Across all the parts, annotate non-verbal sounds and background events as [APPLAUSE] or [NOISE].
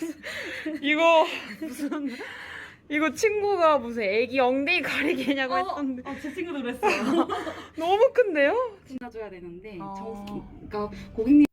[LAUGHS] 이거 무슨 이거 친구가 무슨 애기 엉덩이 가리개냐고 했던데 어, 제 친구도 그랬어요. [LAUGHS] 너무 큰데요? 지나줘야 되는데 어. 정, 그러니까 고객님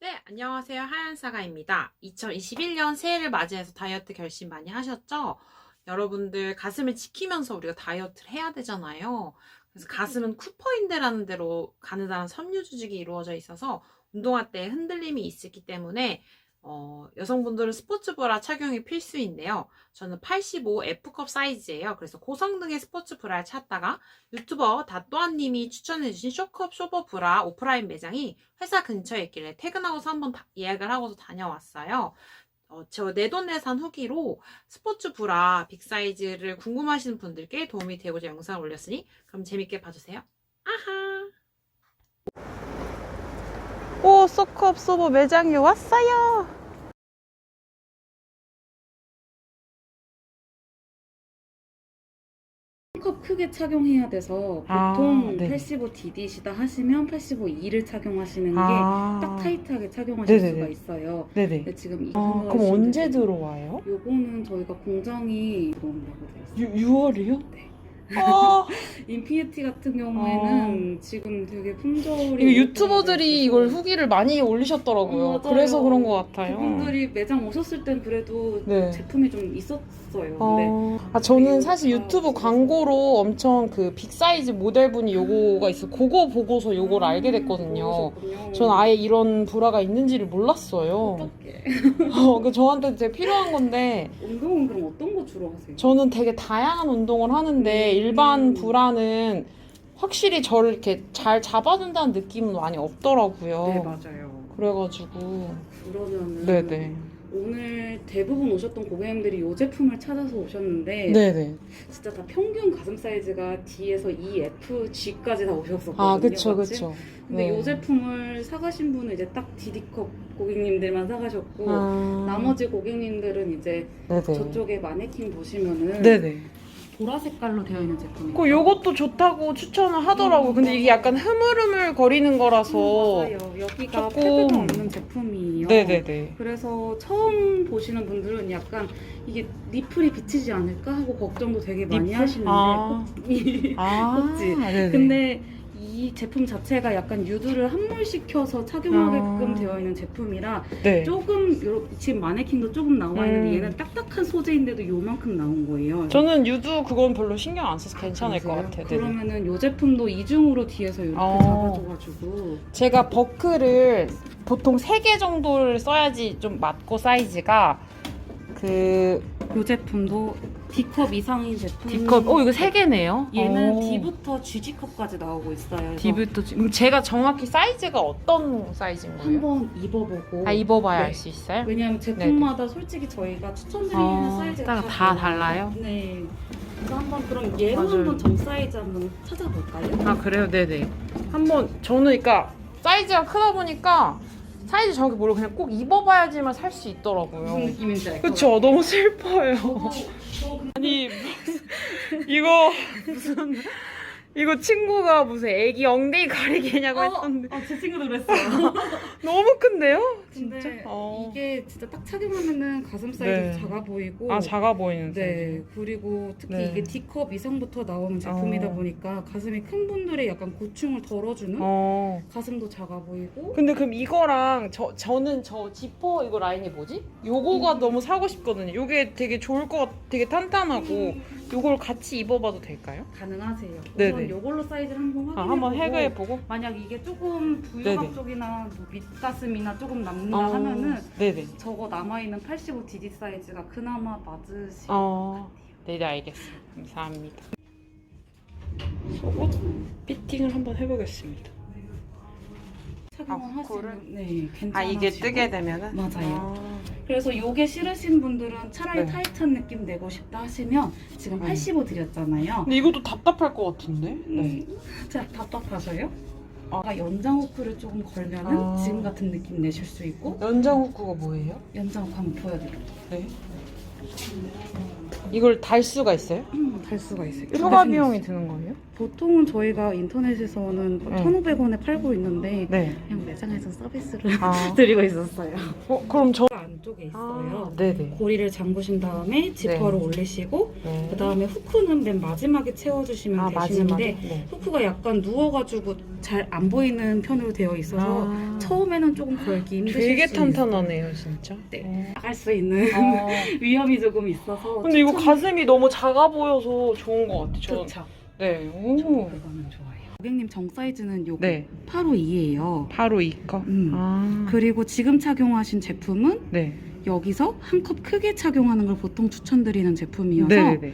네, 안녕하세요. 하얀사가입니다. 2021년 새해를 맞이해서 다이어트 결심 많이 하셨죠? 여러분들 가슴을 지키면서 우리가 다이어트를 해야 되잖아요. 그래서 가슴은 쿠퍼인대라는 대로 가느다란 섬유 조직이 이루어져 있어서 운동할 때 흔들림이 있기 때문에 어, 여성분들은 스포츠 브라 착용이 필수인데요. 저는 85 F컵 사이즈예요. 그래서 고성능의 스포츠 브라를 찾다가 유튜버 다또아님이 추천해주신 쇼컵 쇼버 브라 오프라인 매장이 회사 근처에 있길래 퇴근하고서 한번 다- 예약을 하고서 다녀왔어요. 어, 저 내돈내산 후기로 스포츠 브라 빅 사이즈를 궁금하시는 분들께 도움이 되고자 영상을 올렸으니 그럼 재밌게 봐주세요. 아하. 오, 소컵 소버 매장에 왔어요. 컵 크게 착용해야 돼서 아, 보통 네. 85 DD시다 하시면 85 E를 착용하시는 게 아. 딱 타이트하게 착용하실 네네네. 수가 있어요. 네네. 근데 지금 이 아, 그럼 언제 들어와요? 요거는 저희가 들어온다고 있어요. 6월이요? 네. 아, [LAUGHS] 인피니티 같은 경우에는 지금 되게 품절이 이거 유튜버들이 이걸 후기를 많이 올리셨더라고요. 어, 맞아요. 그래서 그런 것 같아요. 그분들이 매장 오셨을 땐 그래도 네. 제품이 좀 있었어요. 근데 어, 아, 저는 사실 이거 유튜브 다 광고로 엄청 그 빅사이즈 모델분이 요거가 있어. 그거 보고서 요걸 알게 됐거든요. 그러셨군요. 전 아예 이런 브라가 있는지를 몰랐어요. 어떻게 [LAUGHS] 어, 그 저한테 되게 필요한 건데, 운동은 그럼 어떤 거 주로 하세요? 저는 되게 다양한 운동을 하는데, 음. 일반 브라는 확실히 저를 이렇게 잘 잡아준다는 느낌은 많이 없더라고요. 네 맞아요. 그래가지고, 그러면은 네네. 오늘 대부분 오셨던 고객님들이 이 제품을 찾아서 오셨는데 네네. 진짜 다 평균 가슴 사이즈가 D에서 E, F, G까지 다 오셨었거든요. 아, 그쵸, 맞지? 그쵸. 근데 네. 이 제품을 사가신 분은 이제 딱 DD컵 고객님들만 사가셨고 아, 나머지 고객님들은 이제 네네. 저쪽에 마네킹 보시면은 네네. 보라 색깔로 되어 있는 제품이에요. 그 요것도 좋다고 추천을 하더라고요. 근데 이게 약간 흐물흐물 거리는 거라서. 맞아요. 여기가 조금- 패드가 없는 제품이에요. 네네네. 그래서 처음 보시는 분들은 약간 이게 니플이 비치지 않을까 하고 걱정도 되게 많이 니플? 하시는데 아. 꼭- [LAUGHS] 아, 그치? 네네. 근데 이 제품 자체가 약간 유두를 함몰시켜서 착용하게끔 아. 되어 있는 제품이라 네. 조금 요- 지금 마네킹도 조금 나와 있는데 음. 얘는 딱딱한 소재인데도 요만큼 나온 거예요. 저는 유두 그건 별로 신경 안 써서 괜찮을 것 그러세요? 같아요. 네네. 그러면은 요 제품도 이중으로 뒤에서 이렇게 어. 잡아줘가지고 제가 버클을 보통 3개 정도를 써야지 좀 맞고 사이즈가 그 요 제품도 D컵 이상인 제품. D컵 어 이거 3개네요. 얘는 D부터 GG컵까지 나오고 있어요. 그래서 D부터 G 그럼 제가 정확히 사이즈가 어떤 사이즈인 거예요? 한번 입어보고. 다 입어봐야 네. 알 수 있어요? 왜냐하면 제품마다 솔직히 저희가 추천드리는 어, 사이즈가 다 달라요? 네. 그래서 한번 그럼 얘로 맞아요. 한번 정 사이즈 한번 찾아볼까요? 아 그래요? 네네. 한번 저는 그러니까 사이즈가 크다 보니까 사이즈 정확히 모르고 그냥 꼭 입어봐야지만 살수 있더라고요. 느낌인지 알것 그쵸 너무 슬퍼요. 저 아니 이거 [LAUGHS] 무슨 이거 친구가 무슨 애기 엉덩이 가리개냐고 어, 했던데 어, 제 친구도 그랬어요. [LAUGHS] 너무 큰데요? 근데 진짜? 어. 이게 진짜 딱 착용하면은 가슴 사이즈 네. 작아 보이고 아 작아 보이는 네 그리고 특히 네. 이게 D컵 이상부터 나오는 제품이다 어. 보니까 가슴이 큰 분들의 약간 고충을 덜어주는 어. 가슴도 작아 보이고 근데 그럼 이거랑 저 저는 저 지퍼 이거 라인이 뭐지? 요거가 음. 너무 사고 싶거든요. 요게 되게 좋을 것 같, 되게 탄탄하고 요걸 같이 입어봐도 될까요? 가능하세요. 네네. 우선 이걸로 사이즈를 한번 확인해 아, 한번 해그해 보고. 만약 이게 조금 부유각 네네. 쪽이나 뭐 밑가슴이나 조금 남는다 어, 하면은 네네. 저거 남아있는 85 DD 사이즈가 그나마 맞으실 어, 네, 알겠습니다. 감사합니다. 속옷 피팅을 한번 해보겠습니다. 착용을 아, 그거를? 하시면 네 괜찮아지고 아, 이게 뜨게 되면은? 맞아요. 아, 그래서 요게 싫으신 분들은 차라리 네. 타이트한 느낌 내고 싶다 하시면 지금 음. 85 드렸잖아요. 근데 이것도 답답할 것 같은데? 네. 음, [LAUGHS] 자, 답답하셔요? 아. 아, 연장 호크를 조금 걸면은 아. 지금 같은 느낌 내실 수 있고 연장 후크가 뭐예요? 연장 호크 한번 보여드릴게요. 네. 이걸 달 수가 있어요? 음, 달 수가 있어요. 추가 비용이 드는 거예요? 보통은 저희가 인터넷에서는 네. 1,500원에 팔고 있는데 네. 그냥 매장에서 서비스를 아, [LAUGHS] 드리고 있었어요. 어, 그럼 저안 안쪽에 있어요. 네네. 고리를 잠그신 다음에 지퍼를 올리시고 네. 그 다음에 후크는 맨 마지막에 채워주시면 아, 되시는데 마지막에? 네. 후크가 약간 누워가지고 잘 안 보이는 편으로 되어 있어서 아, 처음에는 조금 걸기 힘드실 되게 수 있어요. 탄탄하네요, 진짜. 네. 나갈 수 있는 아, [LAUGHS] 위험이 조금 있어서 근데 이거 추천- 가슴이 너무 작아 보여서 좋은 것 같아요. 저는. 그쵸. 네. 오. 이거는 좋아요. 고객님 정 사이즈는 요거 네. 852예요. 바로 이 거. 음. 아. 그리고 지금 착용하신 제품은 네. 여기서 한 컵 크게 착용하는 걸 보통 추천드리는 제품이어서 네네네.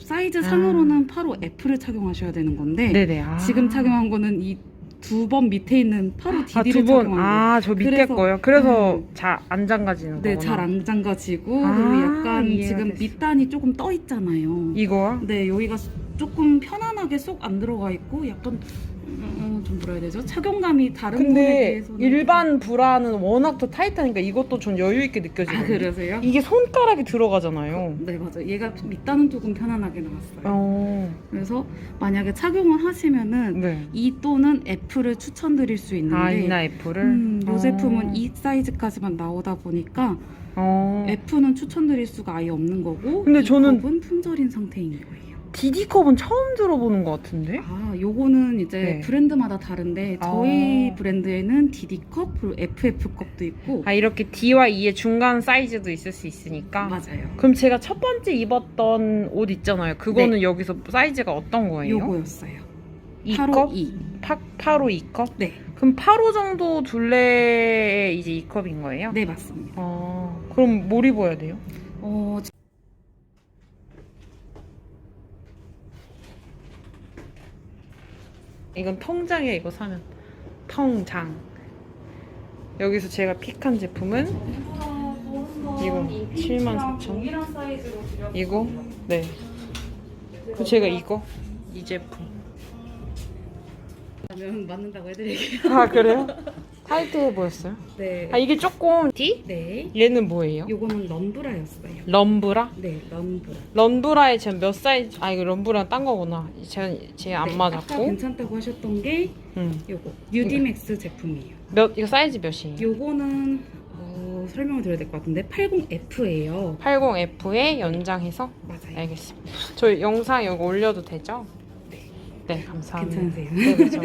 사이즈 아. 상으로는 8호 F를 착용하셔야 되는 건데 네네. 아. 지금 착용한 거는 이 두 번 밑에 있는 8호 아, 번. 착용한 거. 아, 저 밑에 그래서- 거요. 그래서 음. 잘안 잠가지는 네, 거구나. 잘 안 잠가지고 아, 그리고 약간 이해가 지금 됐어. 밑단이 조금 떠 있잖아요. 이거요? 네, 여기가 조금 편안하게 쏙 안 들어가 있고 약간 음, 좀 뭐라 해야 되죠? 착용감이 다른 분에 근데 비해서는 일반 브라는 워낙 더 타이트하니까 이것도 좀 여유 있게 아, 느껴지거든요. 그러세요? 이게 손가락이 들어가잖아요. 네, 맞아요. 얘가 밑단은 조금 편안하게 나왔어요. 어. 그래서 만약에 착용을 하시면은 네. E 또는 F를 추천드릴 수 있는데 아, 이나 F를. 음, 이 어. 제품은 이 사이즈까지만 나오다 보니까 어. F는 추천드릴 수가 아예 없는 거고 근데 이 저는- 품절인 상태인 거예요. DD컵은 처음 들어보는 것 같은데? 아, 요거는 이제 네. 브랜드마다 다른데 저희 아. 브랜드에는 DD컵 그리고 FF컵도 있고 아, 이렇게 D와 E의 중간 사이즈도 있을 수 있으니까. 맞아요. 그럼 제가 첫 번째 입었던 옷 있잖아요. 그거는 여기서 사이즈가 어떤 거예요? 네. 요거였어요. 이 8호 컵? 2. 파, 8호 2컵? 네. 그럼 8호 정도 둘레의 이제 2컵인 거예요? 네, 맞습니다. 어, 그럼 뭘 입어야 돼요? 어, 이건 통장이야 이거 사면 통장 여기서 제가 픽한 제품은 이거 74,000. 동일한 사이즈로 드려. 이거 네그 제가 이거 이 제품 면 맞는다고 해드릴게요. 아 그래요? [LAUGHS] 타이트해 보였어요? 네. 아 이게 조금 D? 네. 얘는 뭐예요? 요거는 럼브라였어요. 럼브라? 네, 럼브라. 럼브라에 지금 몇 사이즈? 아 이거 럼브라 딴 거구나 제가 제안 네, 아까 맞았고 괜찮다고 하셨던 게 음. 요거 뉴디맥스 제품이에요. 몇 이거 사이즈 몇이에요? 요거는 어, 설명을 드려야 될 것 같은데 80F예요. 80F에 연장해서 맞아요. 알겠습니다. 저 영상 여기 올려도 되죠? 네. 네, 감사합니다. 괜찮으세요? 네, 그렇죠.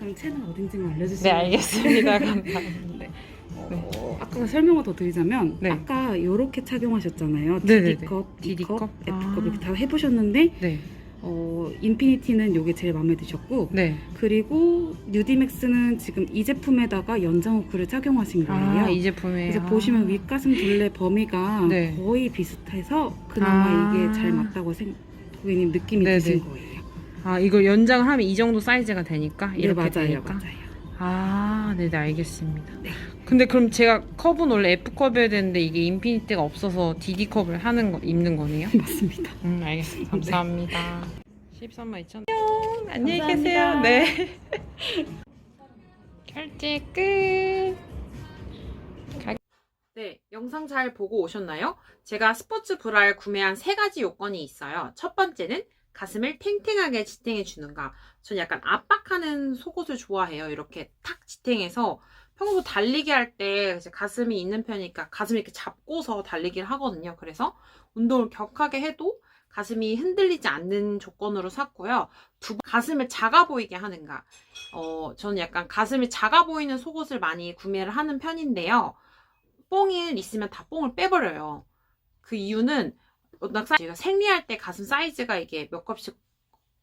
그럼 채널 어딘지만 네, 알려주시면 알겠습니다. [LAUGHS] 감사합니다. 네. 네. 어, 아까 설명을 더 드리자면 네. 아까 이렇게 착용하셨잖아요. 네네네. D컵, 컵? F컵 아. 이렇게 다 해보셨는데 네, 어, 인피니티는 이게 제일 마음에 드셨고 네. 그리고 뉴디맥스는 지금 이 제품에다가 연장 호크를 착용하신 거예요. 아, 이 제품에. 그래서 보시면 윗가슴 둘레 범위가 네. 거의 비슷해서 그나마 아. 이게 잘 맞다고 생, 고객님 느낌이 네네. 드신 거예요. 아, 이거 연장을 하면 이 정도 사이즈가 되니까 네 이렇게 맞아요, 되니까. 맞아요. 아, 네, 네, 알겠습니다. 네. 근데 그럼 제가 컵은 원래 F 컵이어야 되는데 이게 인피니티가 없어서 DD 컵을 하는 거 입는 거네요? [LAUGHS] 맞습니다. 음, 알겠습니다. 감사합니다. 13만 2천. 안녕. 안녕히 감사합니다. 계세요. 네. [LAUGHS] 결제 끝. 네, 영상 잘 보고 오셨나요? 제가 스포츠 브라를 구매한 세 가지 요건이 있어요. 첫 번째는 가슴을 탱탱하게 지탱해 주는가. 전 약간 압박하는 속옷을 좋아해요. 이렇게 탁 지탱해서 평소 달리기 할 때 가슴이 있는 편이니까 가슴 이렇게 잡고서 달리기를 하거든요. 그래서 운동을 격하게 해도 가슴이 흔들리지 않는 조건으로 샀고요. 두 번, 가슴을 작아 보이게 하는가. 어, 저는 약간 가슴이 작아 보이는 속옷을 많이 구매를 하는 편인데요. 뽕이 있으면 다 뽕을 빼버려요. 그 이유는 워 낙 제가 생리할 때 가슴 사이즈가 이게 몇 컵씩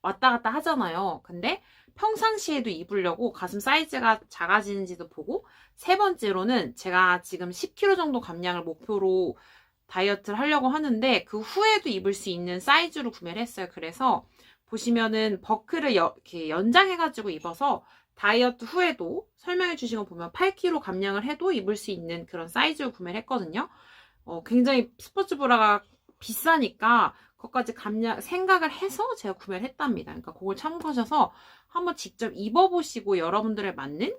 왔다 갔다 하잖아요. 근데 평상시에도 입으려고 가슴 사이즈가 작아지는지도 보고 세 번째로는 제가 지금 10kg 정도 감량을 목표로 다이어트를 하려고 하는데 그 후에도 입을 수 있는 사이즈로 구매를 했어요. 그래서 보시면은 버클을 여- 이렇게 연장해가지고 입어서 다이어트 후에도 설명해 주신 거 보면 8kg 감량을 해도 입을 수 있는 그런 사이즈로 구매를 했거든요. 어, 굉장히 스포츠 브라가 비싸니까 그것까지 감량 생각을 해서 제가 구매를 했답니다. 그러니까 그걸 참고하셔서 한번 직접 입어보시고 여러분들에 맞는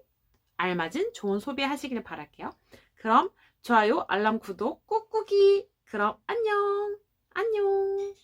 알맞은 좋은 소비하시길 바랄게요. 그럼 좋아요, 알람, 구독 꾹꾹이. 그럼 안녕, 안녕.